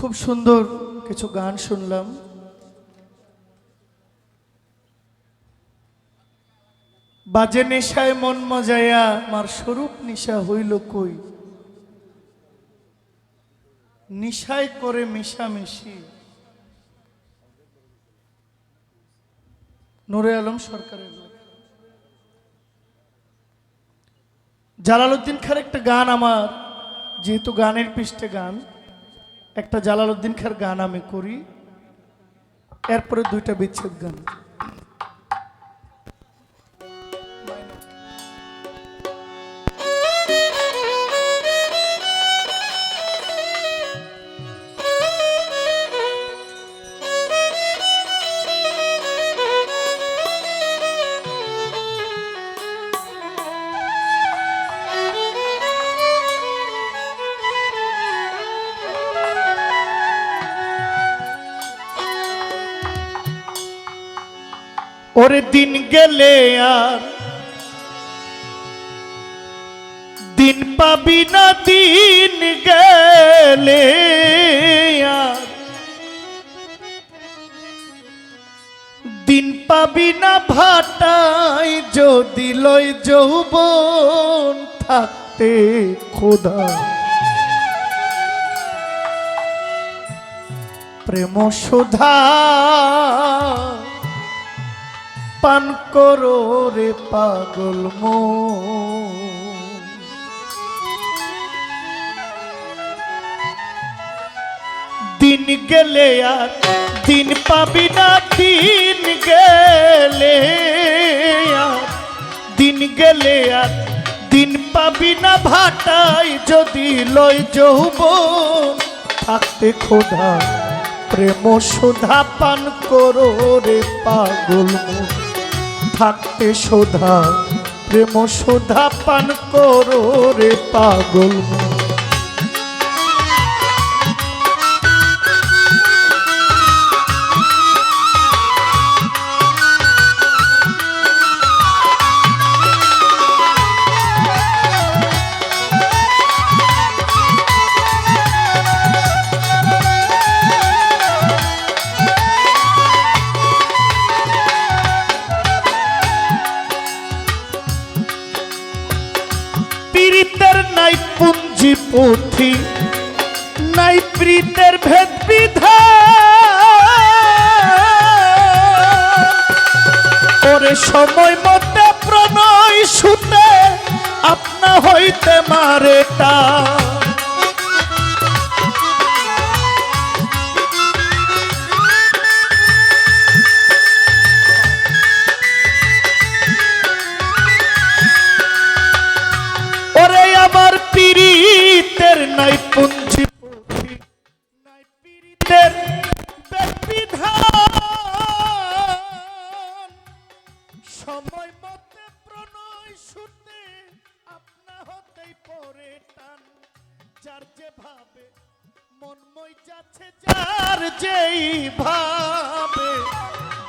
খুব সুন্দর কিছু গান শুনলাম। বাজে নেশায় মন মজায়া আমার স্বরূপ নিশা হইল কই? নিশায় করে মিশামিশি। নুরে আলম সরকারের। জালালউদ্দিন খার একটা গান আমার, যেহেতু গানের পৃষ্ঠে গান। একটা জালালউদ্দিন খার গান আমি করি এরপরে দুইটা বিচ্ছেদ গান। ওরে দিন গেলে আর দিন পাবি না দিন গেলে আর দিন পাবি না ভাটাই যদি লয় যৌবন থাকতে খোদা। প্রেম সুধা পান করো রে পাগল মো। দিন গেলে আর দিন পাবি না, দিন গেলে আর। দিন গেলে আর দিন পাবি না, ভাটাই যদি লয় যৌবন। থাকতে খোদা, প্রেম সুধা পান করো রে পাগল মন। থাকতে সোধা প্রেম সোধা পান করো রে পাগল মন। পুঞ্জি পুঁথি নাই প্রীতের ভেদ ওরে সময় মতে প্রণয় সুতে আপনা হইতে মা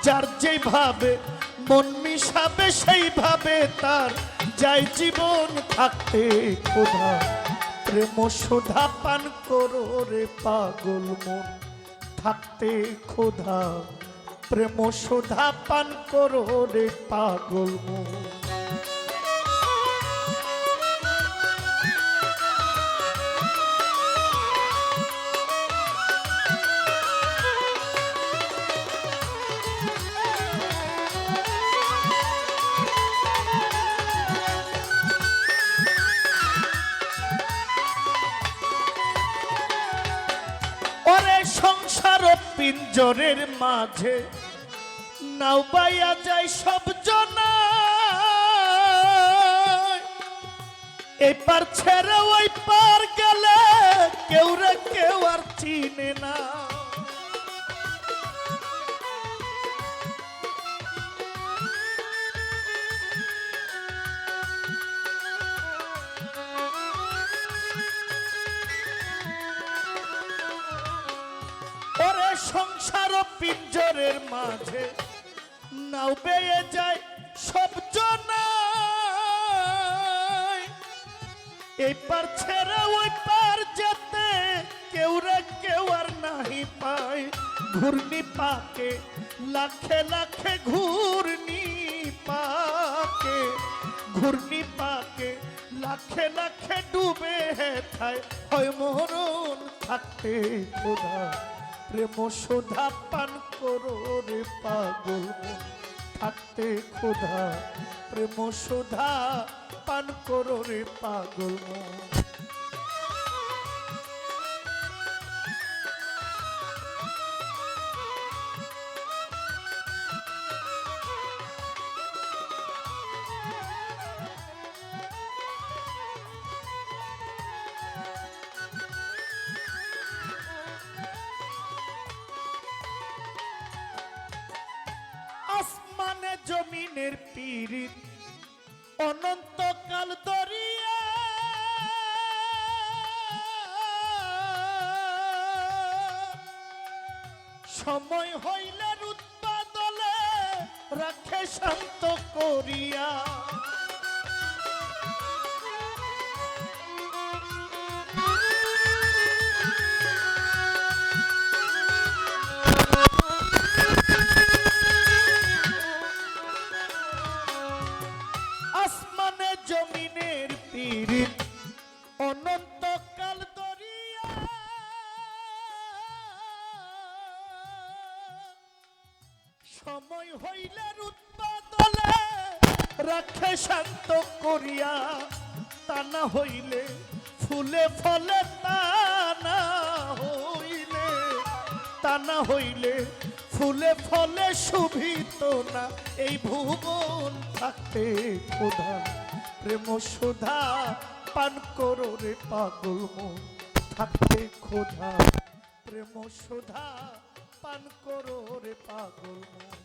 যার যেভাবে মন মিশাবে, সেইভাবে তার যাই জীবন থাকতে খোদা। প্রেম সুধা পান করো রে পাগল মন, থাকতে খোদা। প্রেম সুধা পান করো রে পাগল মন। পিঞ্জরের মাঝে। নাও পাইয়া যায় সব জনা এপার ছেড়ে ওই পার গেলে কেউ রে কেউ আর চিনে না। সংসার পিঞ্জরের মাঝে। নাও বেয়ে যায় সব এই পার ছেড়ে ওই পার যেতে কেউ রে কেউ আর নাহি পায়। ঘূর্ণি পাকে, লাখে লাখে ঘূর্ণি পাকে। ঘূর্ণি পাকে, লাখে লাখে ডুবে হেথায় হয় মরণ থাকতে খোদা। প্রেম সোধা পান করো রে পাগল। থাকতে খোধা প্রেম সোধা পান করো রে পাগল জমিনের পীড়িত। অনন্তকাল দরিয়া সময় হইলে উৎপাদলে রাখে শান্ত করিয়া। সময় হইলে উৎপাদলে রাখে শান্ত করিয়া। তা না হইলে ফুলে ফলে তা না হইলে। তা না হইলে ফুলে ফলে শুভিত না। এই ভুবন থাকতে খোদা প্রেম সুধা পান করো রে পাগল মন। থাকতে খোদা প্রেম সুধা পান করো রে পাগল মন।